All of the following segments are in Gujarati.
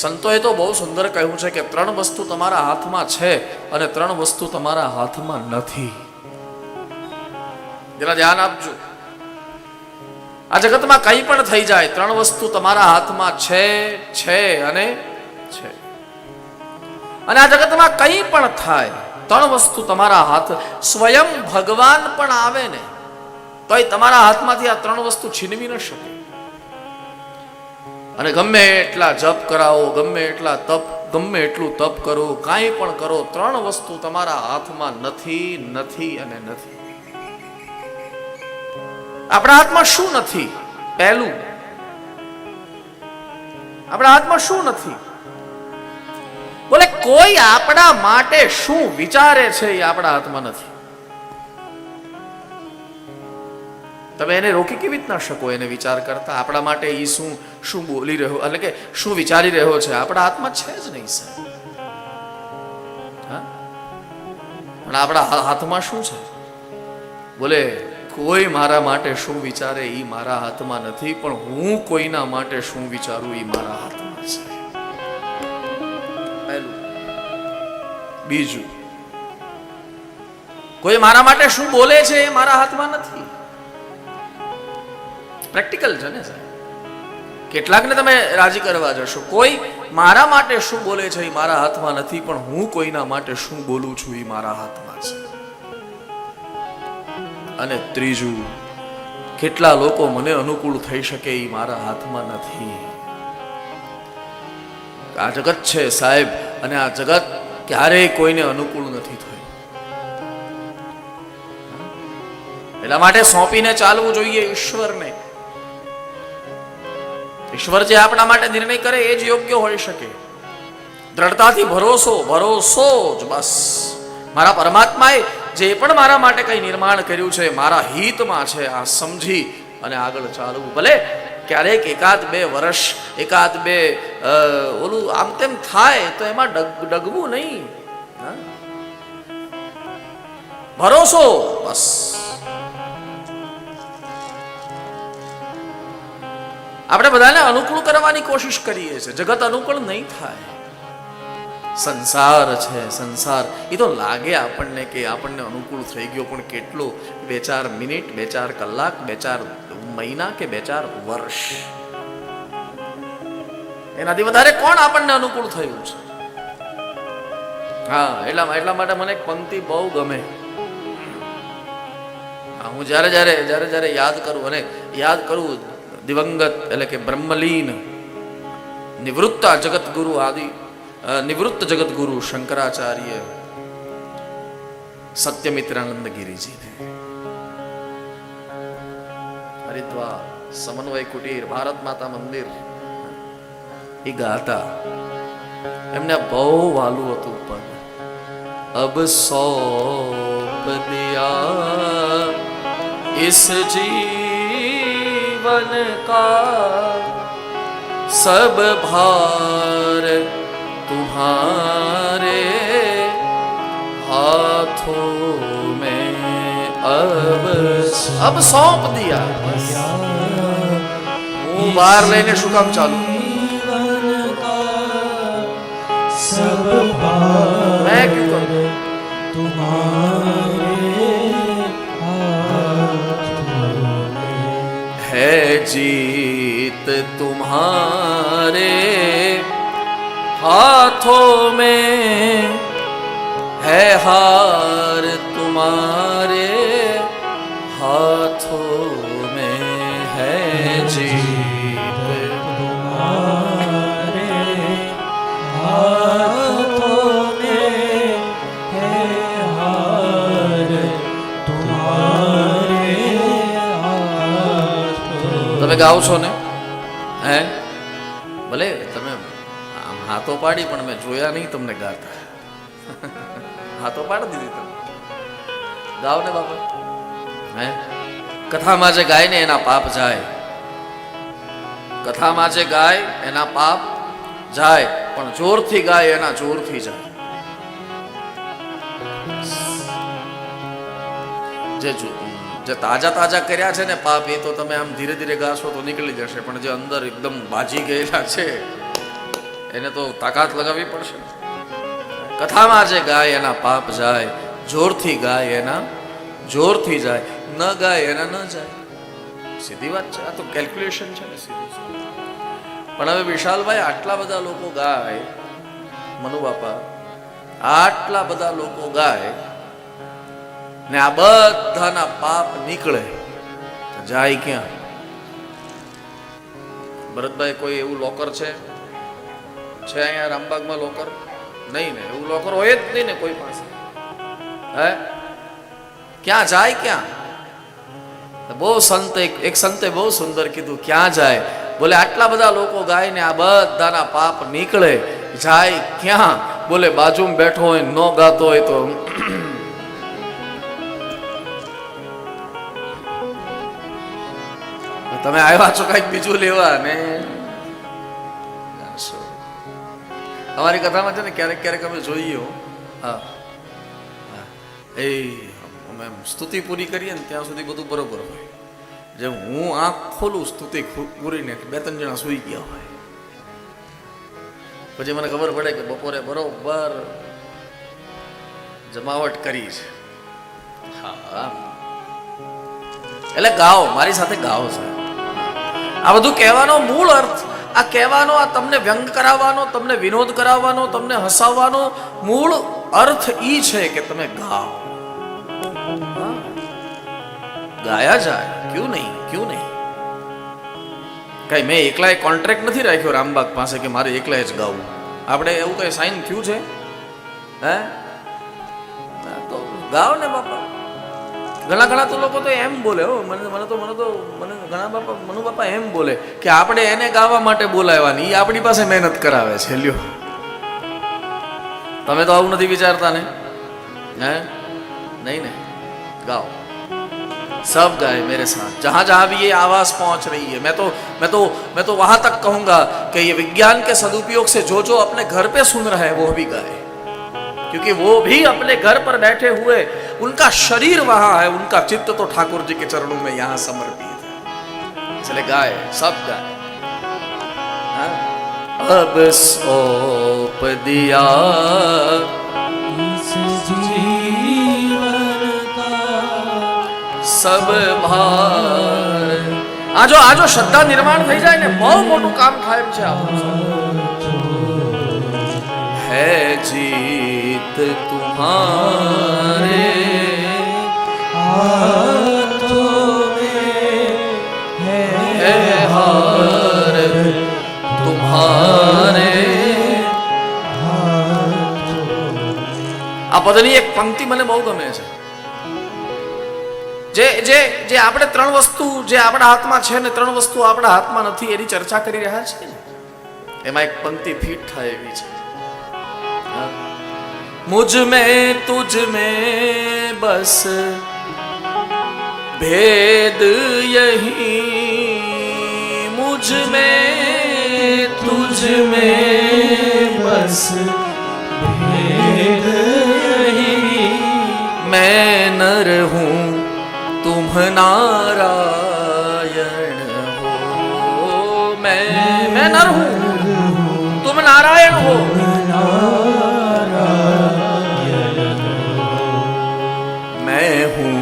સંતોએ તો બહુ સુંદર કહ્યું છે કે ત્રણ વસ્તુ તમારા હાથમાં છે અને ત્રણ વસ્તુ તમારા હાથમાં નથી. જરા ધ્યાન આપજો. આ જગતમાં કંઈ પણ થઈ જાય, ત્રણ વસ્તુ તમારા હાથમાં છે છે અને છે. અને આ જગતમાં કંઈ પણ થાય, ત્રણ વસ્તુ તમારા હાથ, સ્વયં ભગવાન પણ આવે ને, તોય તમારા હાથમાંથી આ ત્રણ વસ્તુ છીનવી ન શકે. અને ગમે એટલા જપ કરાવો, ગમે એટલા તપ, ગમે એટલું તપ કરો, કાંઈ પણ કરો, ત્રણ વસ્તુ તમારા હાથમાં નથી નથી અને નથી. આપણા હાથમાં શું નથી? પહેલું. આપણા હાથમાં શું નથી? બોલે કોઈ આપણા માટે શું વિચારે છે એ આપણા હાથમાં નથી. તમે એને રોકી કેવી રીતના શકો? એને વિચાર કરતા આપણા માટે એ શું શું બોલી રહ્યો, એટલે કે શું વિચારી રહ્યો છે? આપણા હાથમાં છે જ નહીં, સાહેબ. પણ આપણા હાથમાં શું છે? બોલે, કોઈ મારા માટે શું વિચારે એ મારા હાથમાં નથી, પણ હું કોઈના માટે શું વિચારું એ મારા હાથમાં છે. બીજું. કોઈ મારા માટે શું બોલે છે એ મારા હાથમાં નથી? પ્રેક્ટિકલ છે ને સાહેબ? કેટલાકને તમે રાજી કરવા જશો. કોઈ મારા માટે શું બોલે છે એ મારા હાથમાં નથી, પણ હું કોઈના માટે શું બોલું છું એ મારા હાથમાં છે. અને ત્રીજું, કેટલા લોકો મને અનુકૂળ થઈ શકે એ મારા હાથમાં નથી. આ જગત છે સાહેબ, અને આ જગત ક્યારેય કોઈને અનુકૂળ નથી થયું. એટલા માટે સોંપીને ચાલવું જોઈએ ઈશ્વરને. ઈશ્વર જે આપણા માટે નિર્ણય કરે એ જ યોગ્ય હોઈ શકે. દ્રઢતાથી ભરોસો ભરોસો જ બસ. મારા પરમાત્માએ જે પણ મારા માટે કંઈ નિર્માણ કર્યું છે, મારા હિતમાં છે, આ સમજી અને આગળ ચાલવું. ભલે ક્યારેક એકાદ બે વર્ષ, એકાદ બે ઓલું આમ તેમ થાય તો એમાં ડગ, ડગવું નહીં? ભરોસો, બસ. આપણે બધાને અનુકૂળ કરવાની કોશિશ કરીએ છીએ. જગત અનુકૂળ નહીં થાય. સંસાર છે સંસાર. એ તો લાગે આપણને કે આપણને અનુકૂળ થઈ ગયો પણ કેટલો? બે ચાર મિનિટ બે ચાર કલાક બે ચાર મહિના કે બે ચાર વર્ષ? એનાથી વધારે કોણ આપણને અનુકૂળ થયું છે? હા એટલા એટલા માટે મને એક પંક્તિ બહુ ગમે. હા, જ્યારે જ્યારે જ્યારે જ્યારે યાદ કરું અને યાદ કરું દિવંગત એટલે કે બ્રહ્મલીન નિવૃત્ત જગત ગુરુ આદિ અ, નિવૃત્ત જગત ગુરુ શંકરાચાર્ય સત્યમિત્રાનંદ ગિરિજીને હરિદ્વાર સમન્વય કુટીર ભારત માતા મંદિર એ ગાતા એમને બહુ વાલું હતું પદ અબ સૌંપ દિયા इस जीवन का सब भार तुम्हारे हाथों में अब अच्छा। अब सौंप दिया। मुँह बाहर लेने शुकम चालू। मैं क्यों करूँ? तुम्हारे है जीत तुम्हारे हाथों में है हार तुम्हारे हाथों ગાઓ છો ને? હે? ભલે, તમે આમ હાથો પાડી, પણ મેં જોયા નહીં તમને ગાતા. હાથો પાડી દીધી તમે. ગાઓ ને બાપા. હે? કથામાં જે ગાય ને એના પાપ જાય. કથામાં જે ગાય એના પાપ જાય, પણ જોરથી ગાય એના જોરથી જાય. જે જો- તાજા તાજા કર્યા છે ને પાપ, એ તો તમે આમ ધીરે ધીરે ગાશો તો નીકળી જશે, પણ જે અંદર એકદમ બાજી ગયેલા છે, એને તો તાકાત લગાવવી પડશે. કથામાં જે ગાય એના પાપ જાય, જોરથી ગાય એના જોરથી જાય, ન ગાય એના ન જાય સીધી વાત છે, આ તો કેલ્ક્યુલેશન છે ને સીધી પણ હવે વિશાલભાઈ, આટલા બધા લોકો ગાય મનુ બાપા આટલા બધા લોકો ગાય ને આ બધાના પાપ નીકળે. જાય ક્યાં? ભરતભાઈ, કોઈ એવું લોકર છે? છે અહીંયા રામબાગમાં લોકર નહીં ને, એવું લોકર હોય જ નહીં ને કોઈ પાસે. હે? ક્યાં જાય ક્યાં? બહુ સંત એક સંતે બહુ સુંદર કીધું, ક્યાં જાય? બોલે, આટલા બધા લોકો ગાય ને આ બધાના પાપ નીકળે. જાય ક્યાં? બોલે, બાજુમાં બેઠો હોય ન ગાતો હોય તો તમે આવ્યા છો કંઈક બીજું લેવા, ને? અમારી કથામાં છે ને ક્યારેક ક્યારેક અમે જોઈએ હા. એ, અમે સ્તુતિ પૂરી કરીએ ને ત્યાં સુધી બધું બરોબર હોય. જે હું આંખ ખોલું, સ્તુતિ પૂરીને બે ત્રણ જણા સૂઈ ગયા હોય. પછી મને ખબર પડે કે બપોરે બરોબર જમાવટ કરી છે. હા. એટલે ગાઓ, મારી સાથે ગાઓ, સાહેબ. આ બધું કહેવાનો મૂળ અર્થ, આ કહેવાનો, આ તમને વ્યંગ કરાવવાનો, તમને વિનોદ કરાવવાનો, તમને હસાવવાનો મૂળ અર્થ ઈ છે કે તમે ગાઓ. ગાયા જાય, ક્યું નહીં ક્યું નહીં? કઈ મેં એકલાએ કોન્ટ્રાક્ટ નથી રાખ્યો રામબાગ પાસે કે મારે એકલાએ જ ગાવું. આપણે એવું કઈ સાઇન થયું છે? હે? તો ગાઓ ને બાપા. ઘણા ઘણા તો લોકો તો એમ બોલે હો મને મને તો મને તો મને ઘણા બાપા મનુ બાપા એમ બોલે કે આપણે એને ગાવા માટે બોલાવવાની એ આપણી પાસે મહેનત કરાવે છે લ્યો તમે તો આવું નથી વિચારતા ને હે नहीं नहीं गाओ सब गाए मेरे साथ जहां जहां भी ये आवाज पहुंच रही है मैं तो मैं तो मैं तो वहां तक कहूंगा कि ये विज्ञान के सदुपयोग से जो जो अपने घर पे सुन रहे हैं वो भी गाए क्योंकि वो भी अपने घर पर बैठे हुए उनका शरीर वहां है उनका चित्त तो ठाकुर जी के चरणों में यहां समर्पित है इसलिए गाए सब गाए हाँ? अब सौंप दिया इस जीवन का સબ ભાર આ જો આ જો શ્રદ્ધા નિર્માણ થઈ જાય ને બહુ મોટું કામ થાય એમ છે આપણું હે જીત તુમ્હારે આ પદની એક પંક્તિ મને બહુ ગમે છે. જે જે જે આપણે ત્રણ વસ્તુ, જે આપણા હાથમાં છે ને ત્રણ વસ્તુ આપણા હાથમાં નથી, એની ચર્ચા કરી રહ્યા છે એમાં એક પંક્તિ ફિટ થાય એવી છે. મુજ મે, તુજ મે, બસ. ભેદ યહી. મુજ મે, તુજ મે, બસ. ભેદ मैं नर हूँ, तुम नारायण हो। मैं मैं नर हूँ, तुम नारायण हो। मैं हूँ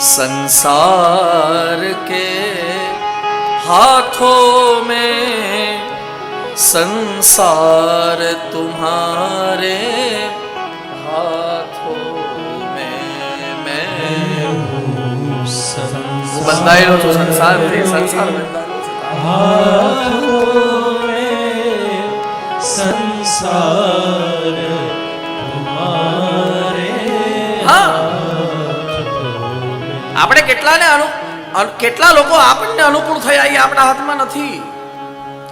संसार के हाथों में, संसार तुम्हारे બંધાયેલો છું, સંસાર સંસાર આપણે કેટલાને અનુ, કેટલા લોકો આપણને અનુકૂળ થયા એ આપણા હાથમાં નથી.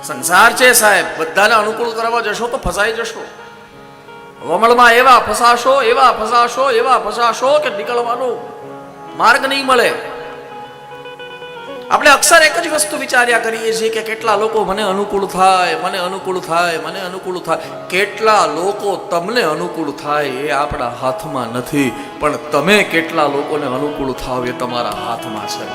સંસાર છે સાહેબ, બધાને અનુકૂળ કરવા જશો તો ફસાઈ જશો. વમળમાં એવા ફસાશો એવા ફસાશો એવા ફસાશો કે નીકળવાનો માર્ગ નહીં મળે. આપણે અક્ષર એક જ વસ્તુ વિચાર્યા કરીએ છીએ કે કેટલા લોકો મને અનુકૂળ થાય, મને અનુકૂળ થાય, મને અનુકૂળ થાય. કેટલા લોકો તમને અનુકૂળ થાય એ આપણા હાથમાં નથી, પણ તમે કેટલા લોકોને અનુકૂળ થાવ એ તમારા હાથમાં છે